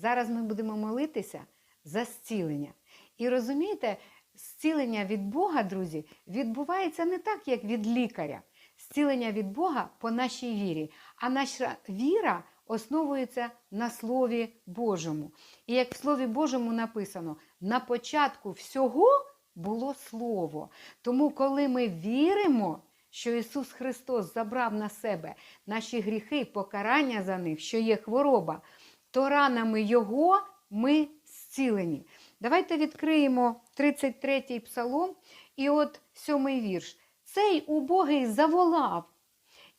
Зараз ми будемо молитися за зцілення. І розумієте, зцілення від Бога, друзі, відбувається не так, як від лікаря. Зцілення від Бога по нашій вірі. А наша віра основується на Слові Божому. І як в Слові Божому написано, на початку всього було Слово. Тому, коли ми віримо, що Ісус Христос забрав на себе наші гріхи, покарання за них, що є хвороба, то ранами Його ми зцілені. Давайте відкриємо 33-й псалом і от сьомий вірш. Цей убогий заволав,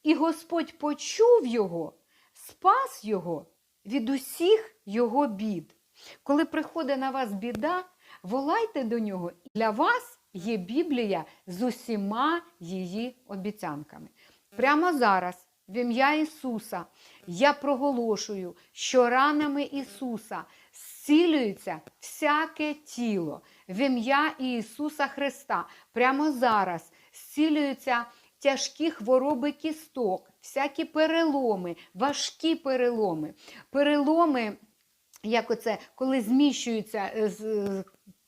і Господь почув його, спас його від усіх його бід. Коли приходить на вас біда, волайте до нього. Для вас є Біблія з усіма її обіцянками. Прямо зараз, в ім'я Ісуса, я проголошую, що ранами Ісуса зцілюється всяке тіло. В ім'я Ісуса Христа. Прямо зараз зцілюються тяжкі хвороби кісток, всякі переломи, важкі переломи, переломи. Як оце, коли зміщуються е,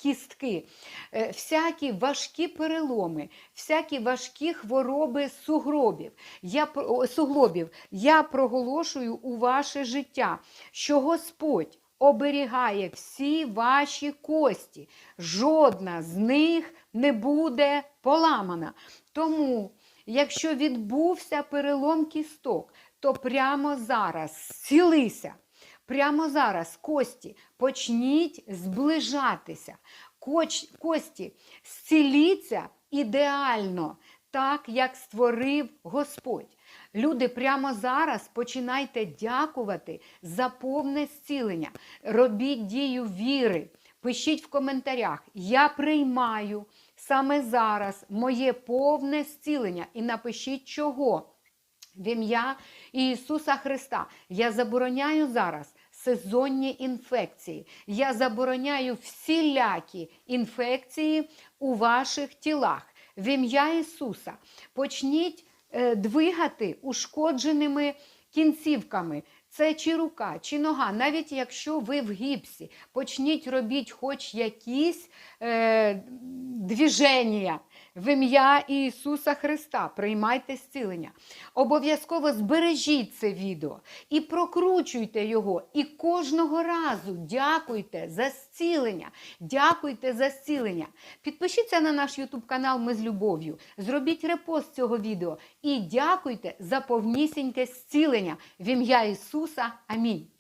кістки, Е, всякі важкі переломи, всякі важкі хвороби сугробів. Я, суглобів. Я проголошую у ваше життя, що Господь оберігає всі ваші кості. Жодна з них не буде поламана. Тому, якщо відбувся перелом кісток, то прямо зараз зцілися. Прямо зараз кості почніть зближатися. Кості зціліться ідеально, так як створив Господь. Люди, прямо зараз починайте дякувати за повне зцілення. Робіть дію віри. Пишіть в коментарях: Я приймаю саме зараз моє повне зцілення. І напишіть чого. В ім'я Ісуса Христа я забороняю зараз сезонні інфекції. Я забороняю всілякі інфекції у ваших тілах. В ім'я Ісуса почніть е, двигати ушкодженими кінцівками. Це чи рука, чи нога, навіть якщо ви в гіпсі, почніть робіть хоч якісь е, движення. В ім'я Ісуса Христа приймайте зцілення. Обов'язково збережіть це відео і прокручуйте його. І кожного разу дякуйте за зцілення. Дякуйте за зцілення. Підпишіться на наш YouTube канал Ми з любов'ю. Зробіть репост цього відео і дякуйте за повнісіньке зцілення. В ім'я Ісуса. Амінь.